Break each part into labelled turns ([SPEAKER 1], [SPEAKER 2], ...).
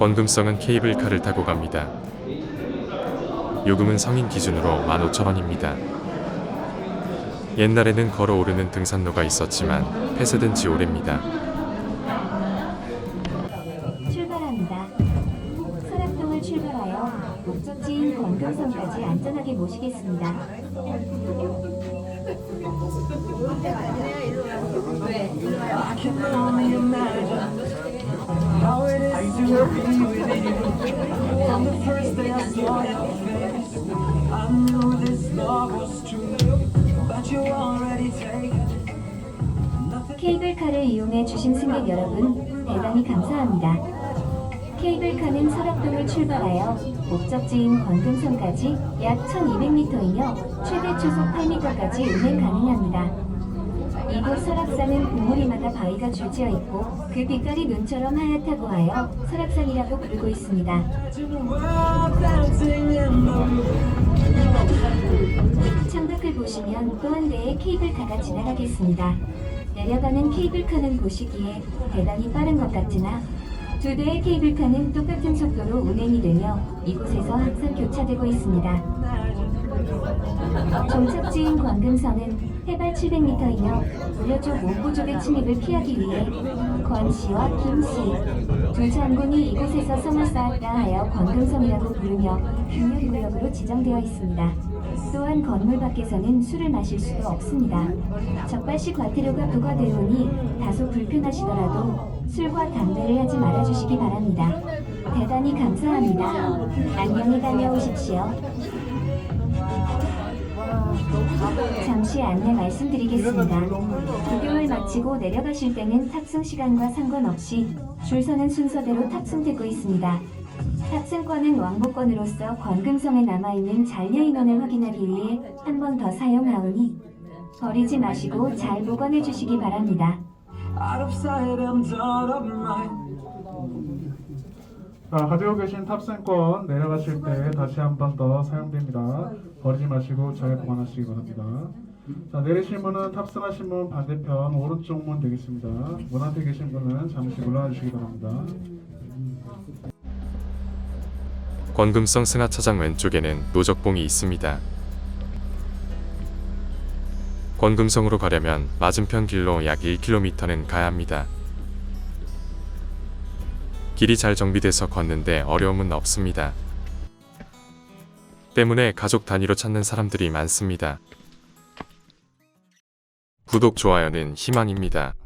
[SPEAKER 1] 권금성은 케이블카를 타고 갑니다. 요금은 성인 기준으로 15,000원입니다. 옛날에는 걸어 오르는 등산로가 있었지만 폐쇄된 지 오래입니다.
[SPEAKER 2] 출발합니다. 설악동을 출발하여 목적지인 권금성까지 안전하게 모시겠습니다.
[SPEAKER 3] How it is to be with you. From the first day I saw your face, I knew this love was true. But you already taken.
[SPEAKER 2] 케이블카를 이용해 주신 승객 여러분, 대단히 감사합니다. 케이블카는 설악동을 출발하여 목적지인 권금성까지 약 1200m이며 최대 초속 8m까지 운행 가능합니다. 이곳 설악산은 봉우리마다 바위가 줄지어 있고 그 빛깔이 눈처럼 하얗다고 하여 설악산이라고 부르고 있습니다. 창밖을 보시면 또 한 대의 케이블카가 지나가겠습니다. 내려가는 케이블카는 보시기에 대단히 빠른 것 같으나 두 대의 케이블카는 똑같은 속도로 운행이 되며 이곳에서 항상 교차되고 있습니다. 종착지인 광금성은 해발 700m이며 부여족 몽고족의 침입을 피하기 위해 권 씨와 김 씨 두 장군이 이곳에서 성을 쌓았다 하여 권금성이라고 부르며 균열구역으로 지정되어 있습니다. 또한 건물 밖에서는 술을 마실 수도 없습니다. 적발시 과태료가 부과되오니 다소 불편하시더라도 술과 담배를 하지 말아주시기 바랍니다. 대단히 감사합니다. 안녕히 다녀오십시오. 잠시 안내 말씀드리겠습니다. 구경을 마치고 내려가실 때는 탑승 시간과 상관없이 줄 서는 순서대로 탑승되고 있습니다. 탑승권은 왕복권으로서 권금성에 남아있는 잔여 인원을 확인하기 위해 한 번 더 사용하오니 버리지 마시고 잘 보관해 주시기 바랍니다.
[SPEAKER 4] 자, 가지고 계신 탑승권 내려가실 때 다시 한 번 더 사용됩니다. 버리지 마시고 잘 보관하시기 바랍니다. 자, 내리실 문은 탑승하신 문 반대편 오른쪽 문 되겠습니다. 문 앞에 계신 분은 잠시 물러나 주시기 바랍니다.
[SPEAKER 1] 권금성 승하차장 왼쪽에는 노적봉이 있습니다. 권금성으로 가려면 맞은편 길로 약 1km는 가야 합니다. 길이 잘 정비돼서 걷는데 어려움은 없습니다. 때문에 가족 단위로 찾는 사람들이 많습니다. 구독, 좋아요는 희망입니다.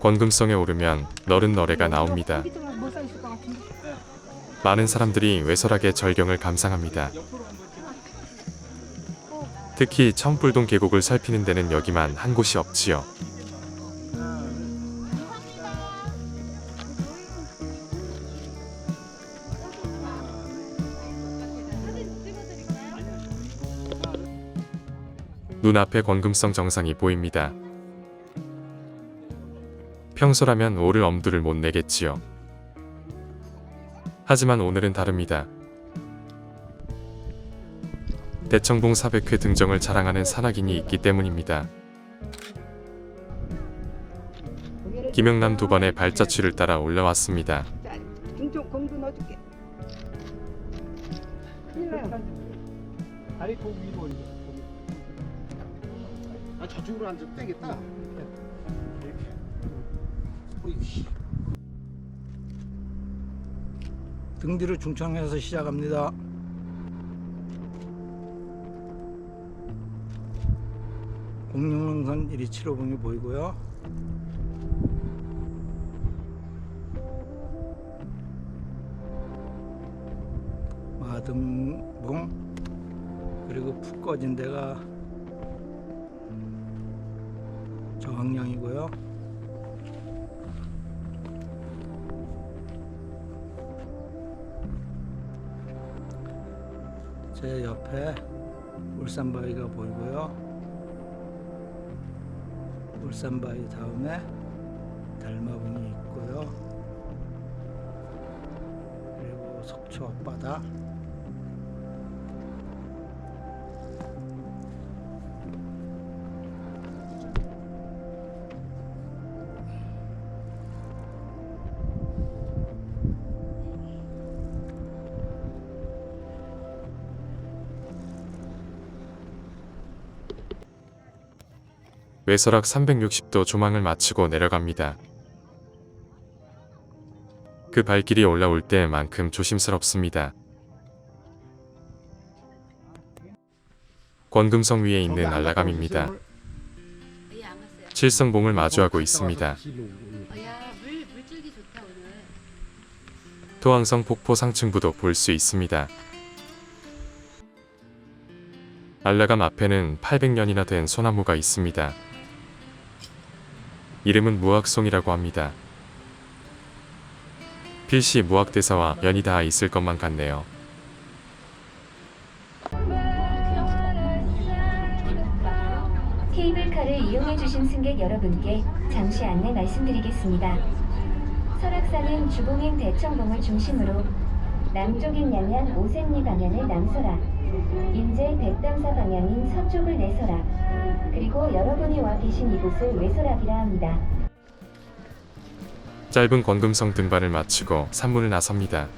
[SPEAKER 1] 권금성에 오르면 너른 너래가 나옵니다. 많은 사람들이 외설하게 절경을 감상합니다. 특히 청불동 계곡을 살피는 데는 여기만 한 곳이 없지요. 눈앞에 권금성 정상이 보입니다. 평소라면 오를 엄두를 못 내겠지요. 하지만 오늘은 다릅니다. 대청봉 400회 등정을 자랑하는 산악인이 있기 때문입니다. 김영남 두 번의 발자취를 따라 올라왔습니다.
[SPEAKER 5] 넣어줄게.
[SPEAKER 6] 다리 그 위로 올려.
[SPEAKER 7] 아 저쪽으로 앉아도 되겠다.
[SPEAKER 6] 등 뒤로 중청해서 시작합니다. 공룡릉선 127호봉이 보이고요. 마등봉 그리고 푹 꺼진 데가 저항량이고요. 제 옆에 울산바위가 보이고요. 울산바위 다음에 달마봉이 있고요. 그리고 속초 앞바다.
[SPEAKER 1] 외설악 360도 조망을 마치고 내려갑니다. 그 발길이 올라올 때만큼 조심스럽습니다. 권금성 위에 있는 안라감입니다. 칠성봉을 마주하고 있습니다. 토항성 폭포 상층부도 볼 수 있습니다. 안라감 앞에는 800년이나 된 소나무가 있습니다. 이름은 무학송이라고 합니다. 필시 무학대사와 연이 다 있을 것만 같네요.
[SPEAKER 2] 케이블카를 이용해주신 승객 여러분께 잠시 안내 말씀드리겠습니다. 설악산은 주봉행 대청봉을 중심으로 남쪽인 양양 오샘리 방향을 남서라, 인 낙담사 방향인 서쪽을 내서락 그리고 여러분이 와 계신 이곳을 외서락이라 합니다.
[SPEAKER 1] 짧은 권금성 등반을 마치고 산문을 나섭니다.